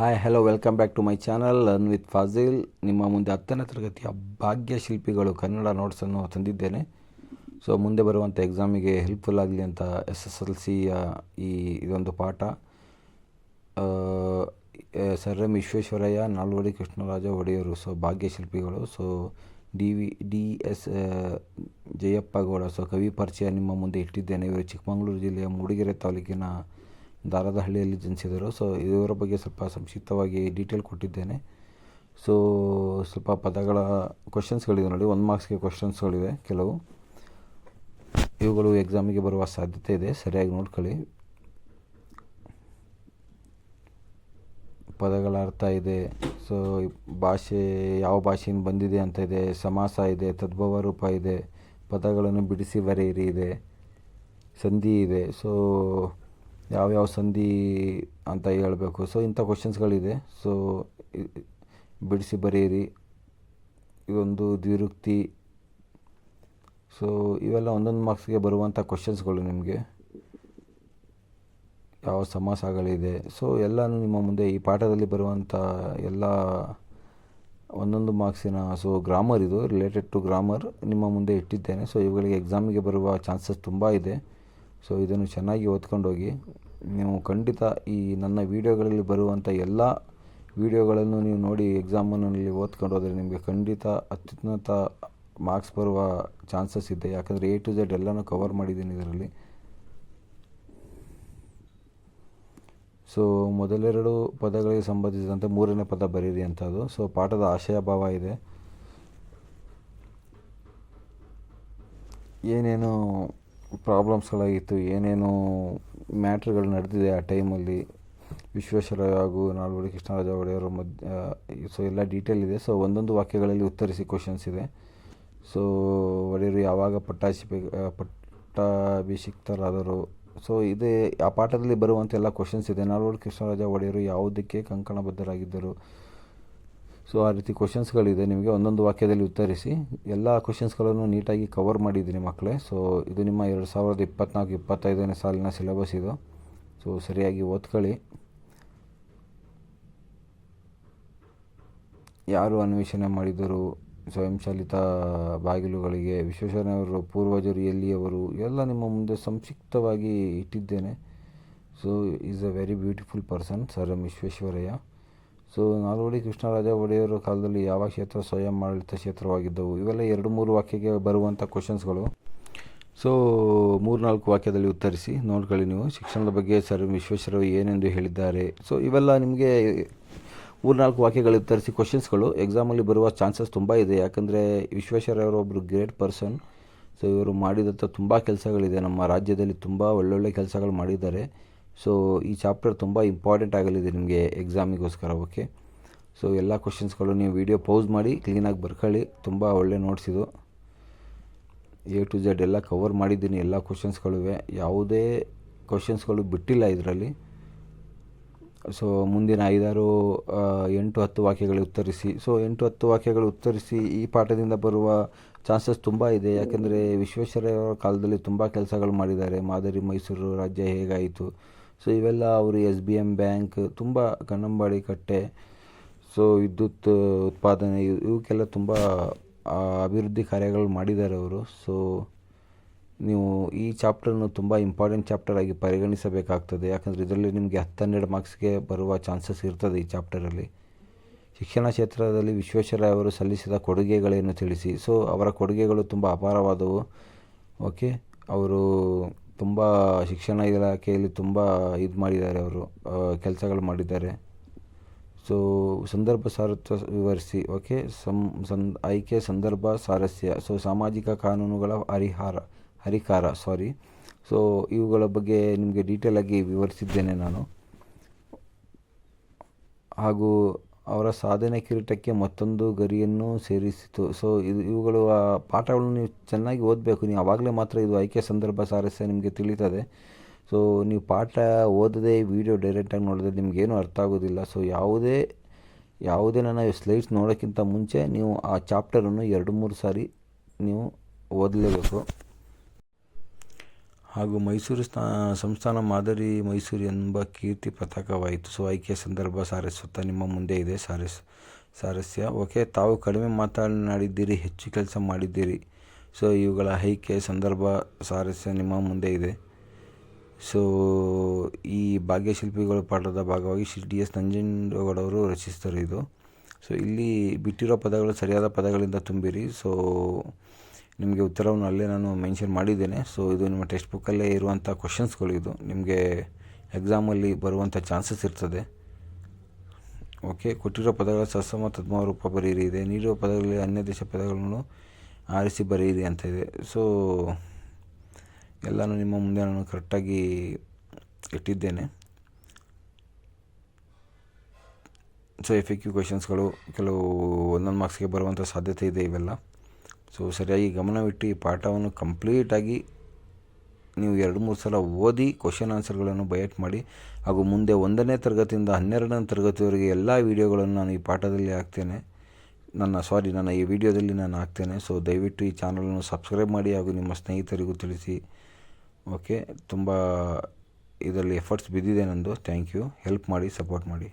Hi hello welcome back to my channel learn with Fazil ನಿಮ್ಮ ಮುಂದೆ ಹತ್ತನೇ ತರಗತಿಯ ಭಾಗ್ಯ ಶಿಲ್ಪಿಗಳು ಕನ್ನಡ ನೋಟ್ಸನ್ನು ತಂದಿದ್ದೇನೆ. ಸೊ ಮುಂದೆ ಬರುವಂಥ ಎಕ್ಸಾಮಿಗೆ ಹೆಲ್ಪ್ಫುಲ್ ಆಗಲಿ ಅಂತ ಎಸ್ ಎಸ್ ಎಲ್ ಸಿಯ ಈ ಇದೊಂದು ಪಾಠ. ಸರ್ ಎಂ ವಿಶ್ವೇಶ್ವರಯ್ಯ, ನಾಲ್ವಡಿ ಕೃಷ್ಣರಾಜ ಒಡೆಯರು ಸೊ ಭಾಗ್ಯ ಶಿಲ್ಪಿಗಳು so D V, D S Jayappa Gowda so ಕವಿ ಪರಿಚಯ ನಿಮ್ಮ ಮುಂದೆ ಇಟ್ಟಿದ್ದೇನೆ. ಇವರು ಚಿಕ್ಕಮಗಳೂರು ಜಿಲ್ಲೆಯ ಮೂಡಿಗೆರೆ ತಾಲೂಕಿನ ದಾರದಹಳ್ಳಿಯಲ್ಲಿ ಜನಿಸಿದರು. ಸೊ ಇವರ ಬಗ್ಗೆ ಸ್ವಲ್ಪ ಸಂಕ್ಷಿಪ್ತವಾಗಿ ಡೀಟೇಲ್ ಕೊಟ್ಟಿದ್ದೇನೆ. ಸೊ ಸ್ವಲ್ಪ ಪದಗಳ ಕ್ವಶನ್ಸ್ಗಳಿವೆ ನೋಡಿ. ಒನ್ ಮಾರ್ಕ್ಸ್ಗೆ ಕ್ವಶನ್ಸ್ಗಳಿವೆ ಕೆಲವು. ಇವುಗಳು ಎಕ್ಸಾಮಿಗೆ ಬರುವ ಸಾಧ್ಯತೆ ಇದೆ. ಸರಿಯಾಗಿ ನೋಡ್ಕೊಳ್ಳಿ. ಪದಗಳ ಅರ್ಥ ಇದೆ. ಸೊ ಭಾಷೆ ಯಾವ ಭಾಷೆಯಿಂದ ಬಂದಿದೆ ಅಂತ ಇದೆ. ಸಮಾಸ ಇದೆ ತದ್ಭವ ರೂಪ ಇದೆ. ಪದಗಳನ್ನು ಬಿಡಿಸಿ ಬರೆಯಿರಿ ಇದೆ. ಸಂಧಿ ಇದೆ. ಸೊ ಯಾವ್ಯಾವ ಸಂಧಿ ಅಂತ ಹೇಳಬೇಕು. ಸೊ ಇಂಥ ಕ್ವಶನ್ಸ್ಗಳಿದೆ ಸೊ ಬಿಡಿಸಿ ಬರೆಯಿರಿ. ಇದೊಂದು ದ್ವಿರುಕ್ತಿ. ಸೊ ಇವೆಲ್ಲ ಒಂದೊಂದು ಮಾರ್ಕ್ಸ್ಗೆ ಬರುವಂಥ ಕ್ವಶನ್ಸ್ಗಳು ನಿಮಗೆ. ಯಾವ ಸಮಾಸಗಳಿದೆ. ಸೊ ಎಲ್ಲನೂ ನಿಮ್ಮ ಮುಂದೆ ಈ ಪಾಠದಲ್ಲಿ ಬರುವಂಥ ಎಲ್ಲ ಒಂದೊಂದು ಮಾರ್ಕ್ಸಿನ ಸೊ ಗ್ರಾಮರ್ ಇದು. ರಿಲೇಟೆಡ್ ಟು ಗ್ರಾಮರ್ ನಿಮ್ಮ ಮುಂದೆ ಇಟ್ಟಿದ್ದೇನೆ. ಸೊ ಇವುಗಳಿಗೆ ಎಕ್ಸಾಮಿಗೆ ಬರುವ ಚಾನ್ಸಸ್ ತುಂಬ ಇದೆ. ಸೊ ಇದನ್ನು ಚೆನ್ನಾಗಿ ಓದ್ಕೊಂಡು ಹೋಗಿ ನೀವು ಖಂಡಿತ ಈ ನನ್ನ ವೀಡಿಯೋಗಳಲ್ಲಿ ಬರುವಂಥ ಎಲ್ಲ ವೀಡಿಯೋಗಳನ್ನು ನೀವು ನೋಡಿ ಎಕ್ಸಾಮನಲ್ಲಿ ಓದ್ಕೊಂಡು ಹೋದರೆ ನಿಮಗೆ ಖಂಡಿತ ಅತ್ಯುನ್ನತ ಮಾರ್ಕ್ಸ್ ಬರುವ ಚಾನ್ಸಸ್ ಇದೆ. ಯಾಕಂದರೆ ಎ ಟು ಝೆಡ್ ಎಲ್ಲನೂ ಕವರ್ ಮಾಡಿದ್ದೀನಿ ಇದರಲ್ಲಿ. ಸೊ ಮೊದಲೆರಡು ಪದಗಳಿಗೆ ಸಂಬಂಧಿಸಿದಂತೆ ಮೂರನೇ ಪದ ಬರೀರಿ ಅಂಥದ್ದು ಸೊ ಪಾಠದ ಆಶಯ ಭಾವ ಇದೆ. ಏನೇನು ಪ್ರಾಬ್ಲಮ್ಸ್ಗಳಾಗಿತ್ತು ಏನೇನು ಮ್ಯಾಟ್ರ್ಗಳು ನಡೆದಿದೆ ಆ ಟೈಮಲ್ಲಿ. ವಿಶ್ವೇಶ್ವರಯ್ಯ ಹಾಗೂ ನಾಲ್ವಡಿ ಕೃಷ್ಣರಾಜ ಒಡೆಯರ ಮಧ್ಯ ಸೊ ಎಲ್ಲ ಡೀಟೇಲ್ ಇದೆ. ಸೊ ಒಂದೊಂದು ವಾಕ್ಯಗಳಲ್ಲಿ ಉತ್ತರಿಸಿ ಕ್ವಶನ್ಸ್ ಇದೆ. ಸೊ ಒಡೆಯರು ಯಾವಾಗ ಪಟ್ಟಾಭಿ ಪಟ್ಟಾಭಿಷಿಕ್ತರಾದರು ಸೊ ಇದೇ, ಆ ಪಾಠದಲ್ಲಿ ಬರುವಂಥ ಎಲ್ಲ ಕ್ವಶನ್ಸ್ ಇದೆ. ನಾಲ್ವಡಿ ಕೃಷ್ಣರಾಜ ಒಡೆಯರು ಯಾವುದಕ್ಕೆ ಕಂಕಣಬದ್ಧರಾಗಿದ್ದರು? ಸೊ ಆ ರೀತಿ ಕ್ವಶನ್ಸ್ಗಳಿದೆ ನಿಮಗೆ ಒಂದೊಂದು ವಾಕ್ಯದಲ್ಲಿ ಉತ್ತರಿಸಿ. ಎಲ್ಲ ಕ್ವಶನ್ಸ್ಗಳನ್ನು ನೀಟಾಗಿ ಕವರ್ ಮಾಡಿದ್ದೀನಿ ಮಕ್ಕಳೇ. ಸೊ ಇದು ನಿಮ್ಮ ಎರಡು ಸಾವಿರದ ಇಪ್ಪತ್ನಾಲ್ಕು, ಇಪ್ಪತ್ತೈದನೇ ಸಾಲಿನ ಸಿಲೆಬಸ್ ಇದು. ಸೊ ಸರಿಯಾಗಿ ಓದ್ಕೊಳ್ಳಿ. ಯಾರು ಅನ್ವೇಷಣೆ ಮಾಡಿದರು ಸ್ವಯಂಚಾಲಿತ ಬಾಗಿಲುಗಳಿಗೆ ವಿಶ್ವೇಶ್ವರಯ್ಯನವರು ಪೂರ್ವಜರು, ಎಲ್ಲಿಯವರು, ಎಲ್ಲ ನಿಮ್ಮ ಮುಂದೆ ಸಂಕ್ಷಿಪ್ತವಾಗಿ ಇಟ್ಟಿದ್ದೇನೆ. So is a very beautiful person sir M Visvesvaraya. So Nalvadi Krishnaraja ಒಡೆಯವರ ಕಾಲದಲ್ಲಿ ಯಾವ ಕ್ಷೇತ್ರ ಸ್ವಯಂ ಆಡಳಿತ ಕ್ಷೇತ್ರವಾಗಿದ್ದವು? ಇವೆಲ್ಲ ಎರಡು, ಮೂರು ವಾಕ್ಯಕ್ಕೆ ಬರುವಂಥ ಕ್ವಶನ್ಸ್ಗಳು ಸೊ ಮೂರ್ನಾಲ್ಕು ವಾಕ್ಯದಲ್ಲಿ ಉತ್ತರಿಸಿ, ನೋಡ್ಕೊಳ್ಳಿ ನೀವು. ಶಿಕ್ಷಣದ ಬಗ್ಗೆ ಸರ್ ವಿಶ್ವೇಶ್ವರಯ್ಯ ಏನೆಂದು ಹೇಳಿದ್ದಾರೆ? ಸೊ ಇವೆಲ್ಲ ನಿಮಗೆ ಮೂರ್ನಾಲ್ಕು ವಾಕ್ಯಗಳು ಉತ್ತರಿಸಿ ಕ್ವಶನ್ಸ್ಗಳು ಎಕ್ಸಾಮಲ್ಲಿ ಬರುವ ಚಾನ್ಸಸ್ ತುಂಬ ಇದೆ. ಯಾಕಂದರೆ ವಿಶ್ವೇಶ್ವರವರು ಒಬ್ಬರು ಗ್ರೇಟ್ ಪರ್ಸನ್ ಸೊ ಇವರು ಮಾಡಿದಂಥ ತುಂಬ ಕೆಲಸಗಳಿದೆ. ನಮ್ಮ ರಾಜ್ಯದಲ್ಲಿ ತುಂಬ ಒಳ್ಳೊಳ್ಳೆ ಕೆಲಸಗಳು ಮಾಡಿದ್ದಾರೆ. ಸೊ ಈ ಚಾಪ್ಟರ್ ತುಂಬ ಇಂಪಾರ್ಟೆಂಟ್ ಆಗಲಿದೆ ನಿಮಗೆ ಎಕ್ಸಾಮಿಗೋಸ್ಕರ ಓಕೆ ಸೊ ಎಲ್ಲ ಕ್ವಶನ್ಸ್ಗಳು ನೀವು ವಿಡಿಯೋ ಪೌಸ್ ಮಾಡಿ ಕ್ಲೀನಾಗಿ ಬರ್ಕೊಳ್ಳಿ. ತುಂಬ ಒಳ್ಳೆ ನೋಟ್ಸ್ ಇದು. ಎ ಟು ಝೆಡ್ ಎಲ್ಲ ಕವರ್ ಮಾಡಿದ್ದೀನಿ, ಎಲ್ಲ ಕ್ವಶನ್ಸ್ಗಳಿವೆ ಯಾವುದೇ ಕ್ವಶನ್ಸ್ಗಳು ಬಿಟ್ಟಿಲ್ಲ ಇದರಲ್ಲಿ. ಸೊ ಮುಂದಿನ ಐದಾರು ಎಂಟು, ಹತ್ತು ವಾಕ್ಯಗಳು ಉತ್ತರಿಸಿ. ಸೊ ಎಂಟು, ಹತ್ತು ವಾಕ್ಯಗಳು ಉತ್ತರಿಸಿ ಈ ಪಾಠದಿಂದ ಬರುವ ಚಾನ್ಸಸ್ ತುಂಬ ಇದೆ. ಯಾಕೆಂದರೆ ವಿಶ್ವೇಶ್ವರಯ್ಯ ಕಾಲದಲ್ಲಿ ತುಂಬ ಕೆಲಸಗಳು ಮಾಡಿದ್ದಾರೆ. ಮಾದರಿ ಮೈಸೂರು ರಾಜ್ಯ ಹೇಗಾಯಿತು? ಸೊ ಇವೆಲ್ಲ ಅವರು ಎಸ್ ಬಿ ಎಂ ಬ್ಯಾಂಕ್ ತುಂಬ ಕನ್ನಂಬಾಡಿ ಕಟ್ಟೆ. ಸೊ ವಿದ್ಯುತ್ ಉತ್ಪಾದನೆ, ಇವ್- ಇವಕ್ಕೆಲ್ಲ ತುಂಬ ಅಭಿವೃದ್ಧಿ ಕಾರ್ಯಗಳು ಮಾಡಿದ್ದಾರೆ ಅವರು. ಸೊ ನೀವು ಈ ಚಾಪ್ಟರ್ನು ತುಂಬ ಇಂಪಾರ್ಟೆಂಟ್ ಚಾಪ್ಟರ್ ಆಗಿ ಪರಿಗಣಿಸಬೇಕಾಗ್ತದೆ. ಯಾಕಂದರೆ ಇದರಲ್ಲಿ ನಿಮಗೆ ಹತ್ತೆರಡು ಮಾರ್ಕ್ಸ್ಗೆ ಬರುವ ಚಾನ್ಸಸ್ ಇರ್ತದೆ ಈ ಚಾಪ್ಟರಲ್ಲಿ ಶಿಕ್ಷಣ ಕ್ಷೇತ್ರದಲ್ಲಿ ವಿಶ್ವೇಶ್ವರಯ್ಯ ಅವರು ಸಲ್ಲಿಸಿದ ಕೊಡುಗೆಗಳೇನು ತಿಳಿಸಿ? ಸೊ ಅವರ ಕೊಡುಗೆಗಳು ತುಂಬ ಅಪಾರವಾದವು. ಓಕೆ ಅವರು ತುಂಬ ಶಿಕ್ಷಣ ಇಲಾಖೆಯಲ್ಲಿ ತುಂಬ ಇದು ಮಾಡಿದ್ದಾರೆ ಅವರು ಕೆಲಸಗಳು ಮಾಡಿದ್ದಾರೆ. ಸೊ ಸಂದರ್ಭ ಸಾರತ್ವ ವಿವರಿಸಿ ಓಕೆ ಸಂ ಸಂ, ಆಯ್ಕೆ ಸಂದರ್ಭ ಸಾರಸ್ಯ. ಸೊ ಸಾಮಾಜಿಕ ಕಾನೂನುಗಳ ಹರಿಹಾರ, ಹರಿಕಾರ ಸಾರಿ ಸೊ ಇವುಗಳ ಬಗ್ಗೆ ನಿಮಗೆ ಡೀಟೇಲಾಗಿ ವಿವರಿಸಿದ್ದೇನೆ ನಾನು. ಹಾಗೂ ಅವರ ಸಾಧನೆ ಕಿರೀಟಕ್ಕೆ ಮತ್ತೊಂದು ಗರಿಯನ್ನು ಸೇರಿಸಿತು. ಸೊ ಇದು ಇವುಗಳು, ಆ ಪಾಠಗಳನ್ನು ನೀವು ಚೆನ್ನಾಗಿ ಓದಬೇಕು. ನೀವು ಆವಾಗಲೇ ಮಾತ್ರ ಇದು ಆಯ್ಕೆ ಸಂದರ್ಭ ಸಾರಸ್ಯ ನಿಮಗೆ ತಿಳಿತದೆ. ಸೊ ನೀವು ಪಾಠ ಓದದೆ ವಿಡಿಯೋ ಡೈರೆಕ್ಟಾಗಿ ನೋಡಿದ್ರೆ ನಿಮಗೇನು ಅರ್ಥ ಆಗೋದಿಲ್ಲ. ಸೊ ಯಾವುದೇ ಯಾವುದೇ ನನ್ನ ಸ್ಲೈಡ್ಸ್ ನೋಡೋಕ್ಕಿಂತ ಮುಂಚೆ ನೀವು ಆ ಚಾಪ್ಟರನ್ನು ಎರಡು ಮೂರು ಸಾರಿ ನೀವು ಓದಲೇಬೇಕು. ಹಾಗೂ ಮೈಸೂರು ಸ್ಥಾ, ಸಂಸ್ಥಾನ ಮಾದರಿ ಮೈಸೂರು ಎಂಬ ಕೀರ್ತಿ ಪತಾಕವಾಯಿತು ಸೊ, ಆಯ್ಕೆಯ ಸಂದರ್ಭ ಸಾರಸ್ವತ. ನಿಮ್ಮ ಮುಂದೆ ಇದೆ ಸಾರಸ್, ಸಾರಸ್ಯ. ಓಕೆ, ತಾವು ಕಡಿಮೆ ಮಾತನಾಡಿದ್ದೀರಿ, ಹೆಚ್ಚು ಕೆಲಸ ಮಾಡಿದ್ದೀರಿ. ಸೊ, ಇವುಗಳ ಆಯ್ಕೆ ಸಂದರ್ಭ ಸಾರಸ್ಯ ನಿಮ್ಮ ಮುಂದೆ ಇದೆ. ಸೊ, ಈ ಭಾಗ್ಯಶಿಲ್ಪಿಗಳು ಪಾಠದ ಭಾಗವಾಗಿ ಶ್ರೀ ಡಿ ಎಸ್ ನಂಜನಗೌಡವರು ರಚಿಸಿದರು ಇದು. ಸೊ, ಇಲ್ಲಿ ಬಿಟ್ಟಿರೋ ಪದಗಳು ಸರಿಯಾದ ಪದಗಳಿಂದ ತುಂಬಿರಿ. ಸೊ ನಿಮಗೆ ಉತ್ತರವನ್ನು ಅಲ್ಲೇ ನಾನು ಮೆನ್ಷನ್ ಮಾಡಿದ್ದೇನೆ. ಸೊ ಇದು ನಿಮ್ಮ ಟೆಕ್ಸ್ಟ್ ಬುಕ್ಕಲ್ಲೇ ಇರುವಂಥ ಕ್ವಶನ್ಸ್ಗಳು ಇದು. ನಿಮಗೆ ಎಕ್ಸಾಮಲ್ಲಿ ಬರುವಂಥ ಚಾನ್ಸಸ್ ಇರ್ತದೆ. ಓಕೆ ಕೊಟ್ಟಿರೋ ಪದಗಳ ಸಸಮ ತದ್ಮ ರೂಪ ಬರೆಯಿರಿ. ಇದೆ ನೀಡಿರುವ ಪದಗಳಲ್ಲಿ ಅನ್ಯ ದೇಶ ಪದಗಳನ್ನು ಆರಿಸಿ ಬರೆಯಿರಿ ಅಂತ ಇದೆ. ಸೊ ಎಲ್ಲನೂ ನಿಮ್ಮ ಮುಂದೆ ನಾನು ಕರೆಕ್ಟಾಗಿ ಇಟ್ಟಿದ್ದೇನೆ. ಸೊ ಎಫ್ ಎ ಕ್ಯೂ ಕ್ವೆಶನ್ಸ್ಗಳು ಕೆಲವು ಒಂದೊಂದು ಮಾರ್ಕ್ಸ್ಗೆ ಬರುವಂಥ ಸಾಧ್ಯತೆ ಇದೆ ಇವೆಲ್ಲ. ಸೊ ಸರಿಯಾಗಿ ಗಮನವಿಟ್ಟು ಈ ಪಾಠವನ್ನು ಕಂಪ್ಲೀಟಾಗಿ ನೀವು ಎರಡು ಮೂರು ಸಲ ಓದಿ ಕ್ವಶನ್ ಆನ್ಸರ್ಗಳನ್ನು ಬಯಟ್ ಮಾಡಿ ಹಾಗೂ ಮುಂದೆ ಒಂದನೇ ತರಗತಿಯಿಂದ ಹನ್ನೆರಡನೇ ತರಗತಿವರೆಗೆ ಎಲ್ಲ ವೀಡಿಯೋಗಳನ್ನು ನಾನು ಈ ಪಾಠದಲ್ಲಿ ಹಾಕ್ತೇನೆ. ನನ್ನ, ಸಾರಿ, ನನ್ನ ಈ ವಿಡಿಯೋದಲ್ಲಿ ನಾನು ಹಾಕ್ತೇನೆ. ಸೊ ದಯವಿಟ್ಟು ಈ ಚಾನಲನ್ನು ಸಬ್ಸ್ಕ್ರೈಬ್ ಮಾಡಿ ಹಾಗೂ ನಿಮ್ಮ ಸ್ನೇಹಿತರಿಗೂ ತಿಳಿಸಿ. ಓಕೆ, ತುಂಬ ಇದರಲ್ಲಿ ಎಫರ್ಟ್ಸ್ ಬಿದ್ದಿದೆ ನಂದು. Thank you. ಹೆಲ್ಪ್ ಮಾಡಿ, ಸಪೋರ್ಟ್ ಮಾಡಿ.